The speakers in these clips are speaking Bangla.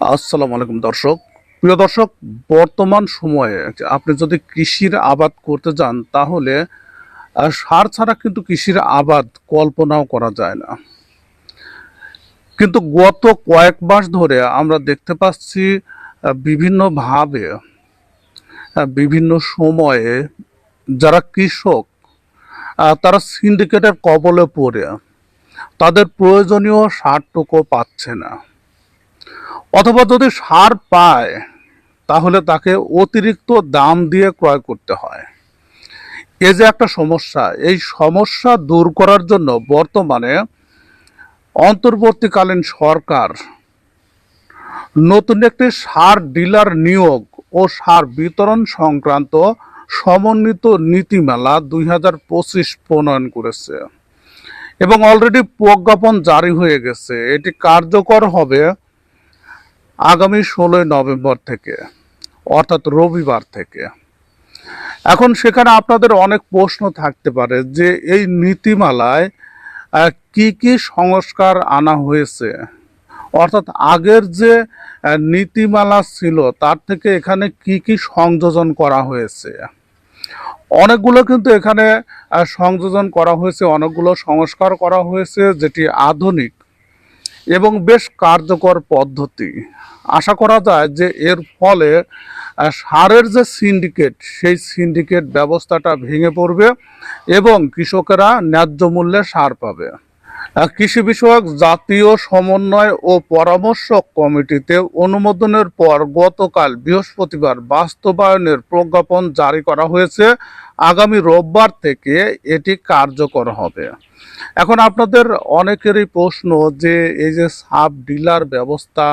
আসসালামু আলাইকুম দর্শক। প্রিয় দর্শক, বর্তমান সময়ে আপনি যদি কৃষির আবাদ করতে যান, তাহলে সার ছাড়া কিন্তু কৃষির আবাদ কল্পনাও করা যায় না। কিন্তু গত কয়েক মাস ধরে আমরা দেখতে পাচ্ছি বিভিন্নভাবে বিভিন্ন সময়ে যারা কৃষক তারা সিন্ডিকেটের কবলে পড়ে। তাদের প্রয়োজনীয় সারটুকু পাচ্ছে না। অথবা যদি সার পায়, তাহলে তাকে অতিরিক্ত দাম দিয়ে ক্রয় করতে হয়। এ যে একটা সমস্যা, এই সমস্যা দূর করার জন্য বর্তমানে অন্তর্বর্তীকালীন সরকার নতুন একটি সার ডিলার নিয়োগ ও সার বিতরণ সংক্রান্ত সমন্বিত নীতিমালা দুই হাজার পঁচিশ প্রণয়ন করেছে এবং অলরেডি প্রজ্ঞাপন জারি হয়ে গেছে। এটি কার্যকর হবে আগামী ষোলোই নভেম্বর থেকে, অর্থাৎ রবিবার থেকে। এখন সেখানে আপনাদের অনেক প্রশ্ন থাকতে পারে যে এই নীতিমালায় কি কি সংস্কার আনা হয়েছে? অর্থাৎ আগের যে নীতিমালা ছিল, তার থেকে এখানে কি কি সংযোজন করা হয়েছে? অনেকগুলো কিন্তু এখানে সংযোজন করা হয়েছে, অনেকগুলো সংস্কার করা হয়েছে, যেটি আধুনিক। এবং বেশ কার্যকর পদ্ধতি। আশা করা যায় যে এর ফলে সারের যে সিন্ডিকেট, সেই সিন্ডিকেট ব্যবস্থাটা ভেঙে পড়বে এবং কৃষকেরা ন্যায্য মূল্যে সার পাবে। কৃষি বিষয়ক জাতীয় সমন্বয় ও পরামর্শ কমিটিতে অনুমোদনের পর গতকাল বৃহস্পতিবার বাস্তবায়নের প্রজ্ঞাপন জারি করা হয়েছে। আগামী রোববার থেকে এটি কার্যকর হবে। এখন আপনাদের অনেকেরই প্রশ্ন যে এই যে সাব ডিলার ব্যবস্থা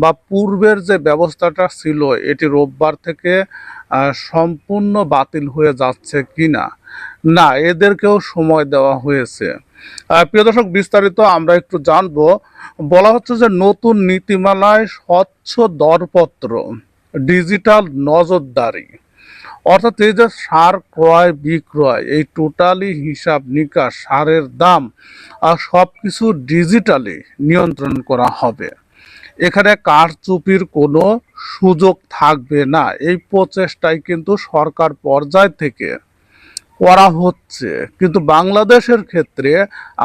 বা পূর্বের যে ব্যবস্থাটা ছিল, এটি রোববার থেকে সম্পূর্ণ বাতিল হয়ে যাচ্ছে কি না না এদেরকেও সময় দেওয়া হয়েছে। প্রিয় দর্শক, বিস্তারিত আমরা একটু জানব। বলা হচ্ছে যে নতুন নীতিমালায় স্বচ্ছ দরপত্র, ডিজিটাল নজরদারি। অর্থাৎ এই যে সার ক্রয়, বিক্রয়, এই টোটালি হিসাব নিকাশ, সারের দাম আর সব কিছু ডিজিটালি নিয়ন্ত্রণ করা হবে। এখানে কারচুপির কোনো সুযোগ থাকবে না। এই প্রচেষ্টাই কিন্তু সরকার পর্যায় থেকে করা হচ্ছে। কিন্তু বাংলাদেশের ক্ষেত্রে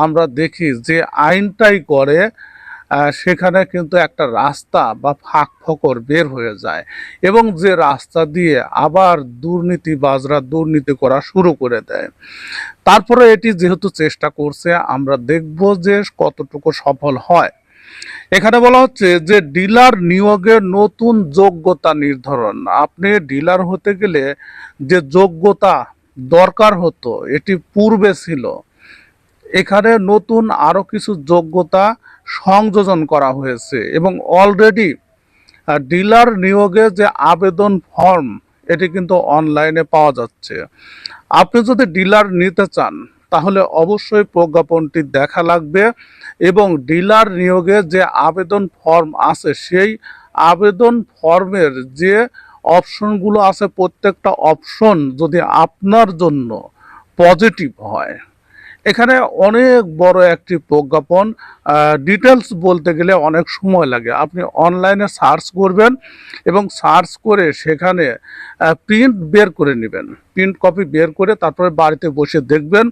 আমরা দেখি যে আইনটাই করে সেখানে কিন্তু একটা রাস্তা বা ফাঁক ফকর বের হয়ে যায় এবং যে রাস্তা দিয়ে আবার দুর্নীতিবাজরা দুর্নীতি করা শুরু করে দেয়। তারপরে এটি যেহেতু চেষ্টা করছে, আমরা দেখব যে কতটুকু সফল হয়। এখানে বলা হচ্ছে যে ডিলার নিয়োগের নতুন যোগ্যতা নির্ধারণ। আপনি ডিলার হতে গেলে যে যোগ্যতা দরকার হতো, এটি পূর্বে ছিল। এখানে নতুন আরও কিছু যোগ্যতা সংযোজন করা হয়েছে এবং অলরেডি ডিলার নিয়োগে যে আবেদন ফর্ম এটি কিন্তু অনলাইনে পাওয়া যাচ্ছে। আপনি যদি ডিলার নিতে চান, তাহলে অবশ্যই প্রজ্ঞাপনটি দেখা লাগবে এবং ডিলার নিয়োগে যে আবেদন ফর্ম আছে, সেই আবেদন ফর্মের যে অপশনগুলো আছে, প্রত্যেকটা অপশন যদি আপনার জন্য পজিটিভ হয় এখানে অনেক বড় একটি প্রজ্ঞাপন ডিটেলস বলতে গেলে অনেক সময় লাগে। আপনি অনলাইনে সার্চ করবেন এবং সার্চ করে সেখানে প্রিন্ট বের করে নেবেন। প্রিন্ট কপি বের করে তারপরে বাড়িতে বসে দেখবেন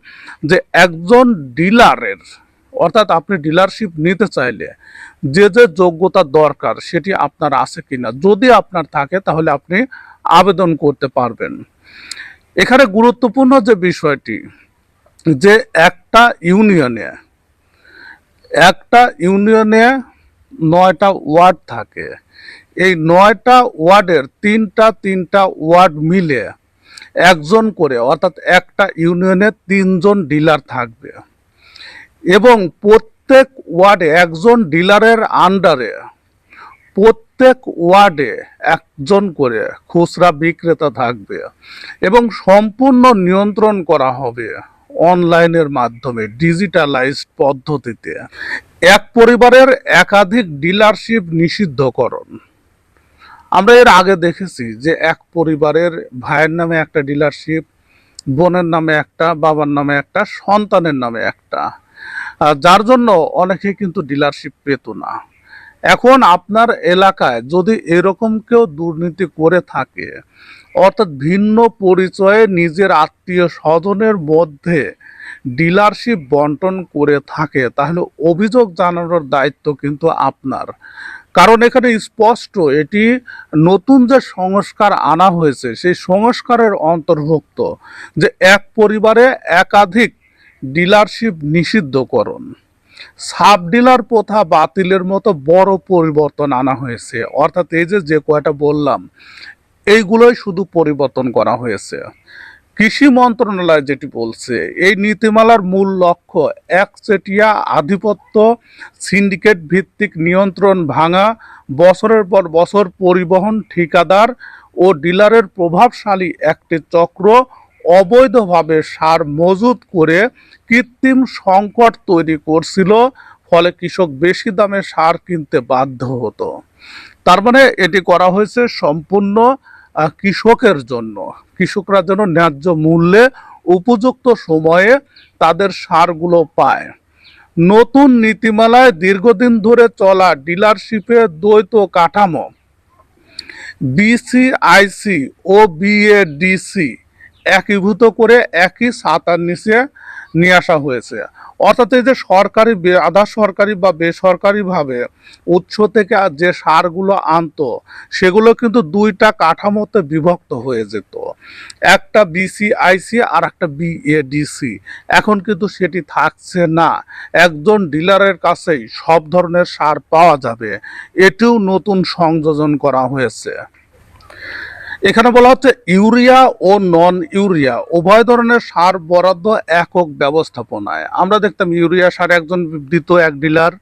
যে একজন ডিলারের অর্থাৎ আপনি ডিলারশিপ নিতে চাইলে যে যে যোগ্যতা দরকার সেটি আপনার আছে কিনা। যদি আপনার থাকে তাহলে আপনি আবেদন করতে পারবেন। এখানে গুরুত্বপূর্ণ যে বিষয়টি যে একটা ইউনিয়নে একটা ইউনিয়নে নয়টা ওয়ার্ড থাকে। এই নয়টা ওয়ার্ডের তিনটা তিনটা ওয়ার্ড মিলে একজন করে, অর্থাৎ একটা ইউনিয়নে তিনজন ডিলার থাকবে। এবং প্রত্যেক ওয়ার্ডে একজন ডিলারের আন্ডারে প্রত্যেক ওয়ার্ডে একজন করে খুচরা বিক্রেতা থাকবে এবং সম্পূর্ণ নিয়ন্ত্রণ করা হবে। অনলাইনের মাধ্যমে ডিজিটালাইজড পদ্ধতিতে এক পরিবারের একাধিক ডিলারশিপ নিষিদ্ধকরণ। আমরা এর আগে দেখেছি যে এক পরিবারের ভাইয়ের নামে একটা ডিলারশিপ, বোনের নামে একটা, বাবার নামে একটা, সন্তানের নামে একটা। যার জন্য অনেকে কিন্তু ডিলারশিপ পেত না। এখন আপনার এলাকায় যদি এরকম কেউ দুর্নীতি করে থাকে, অর্থাৎ ভিন্ন পরিচয়ে নিজের আত্মীয় স্বজনের মধ্যে ডিলারশিপ বন্টন করে থাকে, তাহলে অভিযোগ জানানোর দায়িত্ব কিন্তু আপনার। কারণ এখানে স্পষ্ট এটি নতুন যে সংস্কার আনা হয়েছে, সেই সংস্কারের অন্তর্ভুক্ত যে এক পরিবারে একাধিক ডিলারশিপ নিষিদ্ধকরণ। সাব ডিলার প্রথা বাতিলের মতো বড় পরিবর্তন আনা হয়েছে। অর্থাৎ এই যে যে কয়টা বললাম, এইগুলোই শুধু পরিবর্তন করা হয়েছে। কৃষি মন্ত্রণালয় যেটি বলছে, এই নীতিমালার মূল লক্ষ্য একচেটিয়া আধিপত্য, সিন্ডিকেট ভিত্তিক নিয়ন্ত্রণ ভাঙা, বছরের পর বছর পরিবহন ঠিকাদার ও ডিলারের প্রভাবশালী একটি চক্র অবৈধভাবে সার মজুত করে কৃত্রিম সংকট তৈরি করছিল, ফলে কৃষক বেশি দামে সার কিনতে বাধ্য হতো। তার মানে এটি করা হয়েছে সম্পূর্ণ কৃষকের জন্য। কৃষকরা যেন ন্যায্য মূল্যে উপযুক্ত সময়ে তাদের সারগুলো পায়। নতুন নীতিমালায় দীর্ঘদিন ধরে চলা ডিলারশিপের দ্বৈত কাঠামো, বিসিআইসি ও বিএডিসি একীভূত করে একই ছাতার নিচে নিয়ে আসা হয়েছে। অর্থাৎ এই যে সরকারি আধা সরকারি বা বেসরকারিভাবে উৎস থেকে যে সারগুলো আনতো, সেগুলো কিন্তু দুইটা কাঠামোতে বিভক্ত হয়ে যেত। একটা বিসিআইসি আর একটা বিএডিসি। এখন কিন্তু সেটি থাকছে না। একজন ডিলারের কাছেই সব ধরনের সার পাওয়া যাবে। এটিও নতুন সংযোজন করা হয়েছে। এখানে বলা হচ্ছে ইউরিয়া ও নন ইউরিয়া উভয় ধরনের সার বরাদ্দ একক ব্যবস্থাপনায়। আমরা দেখতাম ইউরিয়া সার একজন দিত, এক ডিলার,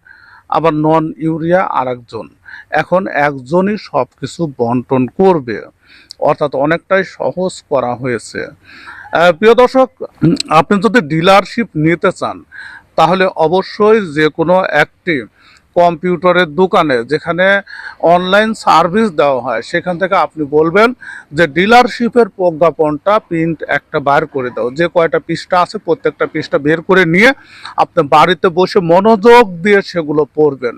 আবার নন ইউরিয়া আর একজন এখন একজনই সব কিছু বন্টন করবে। অর্থাৎ অনেকটাই সহজ করা হয়েছে। প্রিয় দর্শক, আপনি যদি ডিলারশিপ নিতে চান, তাহলে অবশ্যই যে কোনো একটি কম্পিউটারের দোকানে যেখানে অনলাইন সার্ভিস দেওয়া হয়, সেখান থেকে আপনি বলবেন যে ডিলারশিপের প্রজ্ঞাপনটা প্রিন্ট একটা বার করে দাও। যে কয়টা পৃষ্ঠা আছে, প্রত্যেকটা পৃষ্ঠা বের করে নিয়ে আপনি বাড়িতে বসে মনোযোগ দিয়ে সেগুলো পড়বেন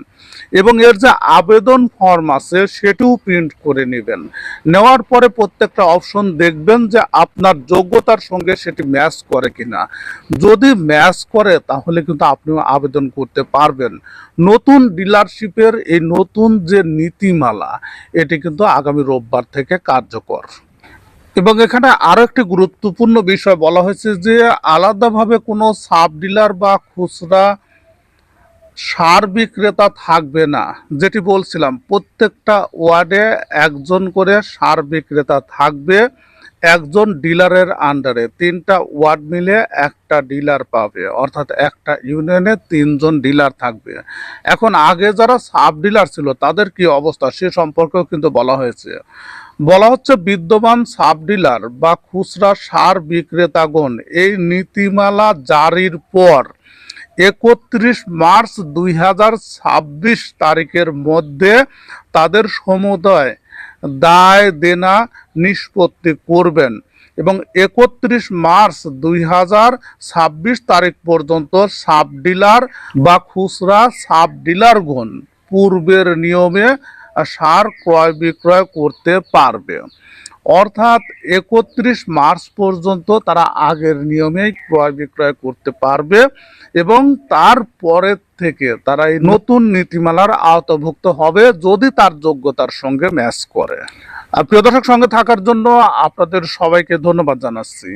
এবং এর যে আবেদন ফর্ম আছে, সেটিও প্রিন্ট করে নেবেন। নেওয়ার পরে প্রত্যেকটা অপশন দেখবেন যে আপনার যোগ্যতার সঙ্গে সেটি ম্যাচ করে কিনা। যদি ম্যাচ করে, তাহলে কিন্তু আপনি আবেদন করতে পারবেন। নতুন ডিলারশিপের এই নতুন যে নীতিমালা, এটি কিন্তু আগামী রোববার থেকে কার্যকর। এবং এখানে আরও একটি গুরুত্বপূর্ণ বিষয় বলা হয়েছে যে, আলাদাভাবে কোনো সাব ডিলার বা খুচরা সার বিক্রেতা থাকবে না। যেটি বলছিলাম, প্রত্যেকটা ওয়ার্ডে একজন করে সার বিক্রেতা থাকবে। একজন ডিলারের আন্ডারে তিনটা ওয়ার্ড মিলে একটা ডিলার পাবে, অর্থাৎ একটা ইউনিয়নে তিনজন ডিলার থাকবে। এখন আগে যারা সাব ডিলার ছিল, তাদের কি অবস্থা সে সম্পর্কেও কিন্তু বলা হয়েছে। বলা হচ্ছে বিদ্যমান সাব ডিলার বা খুচরা সার বিক্রেতাগণ এই নীতিমালা জারির পর একত্রিশ মার্চ দুই হাজার ছাব্বিশ তারিখের মধ্যে তাদের সমুদায় দায় দেনা নিষ্পত্তি করবেন। এবং একত্রিশ মার্চ দুই হাজার ছাব্বিশ তারিখ পর্যন্ত সাব ডিলার বা খুচরা সাব ডিলারগণ পূর্বের নিয়মে সার ক্রয় বিক্রয় করতে পারবে। অর্থাৎ একত্রিশ মার্চ পর্যন্ত তারা আগের নিয়মেই ক্রয় বিক্রয় করতে পারবে এবং তারপরের থেকে তারা এই নতুন নীতিমালার আওতাভুক্ত হবে যদি তার যোগ্যতার সঙ্গে ম্যাচ করে। প্রিয় দর্শক, সঙ্গে থাকার জন্য আপনাদের সবাইকে ধন্যবাদ জানাচ্ছি।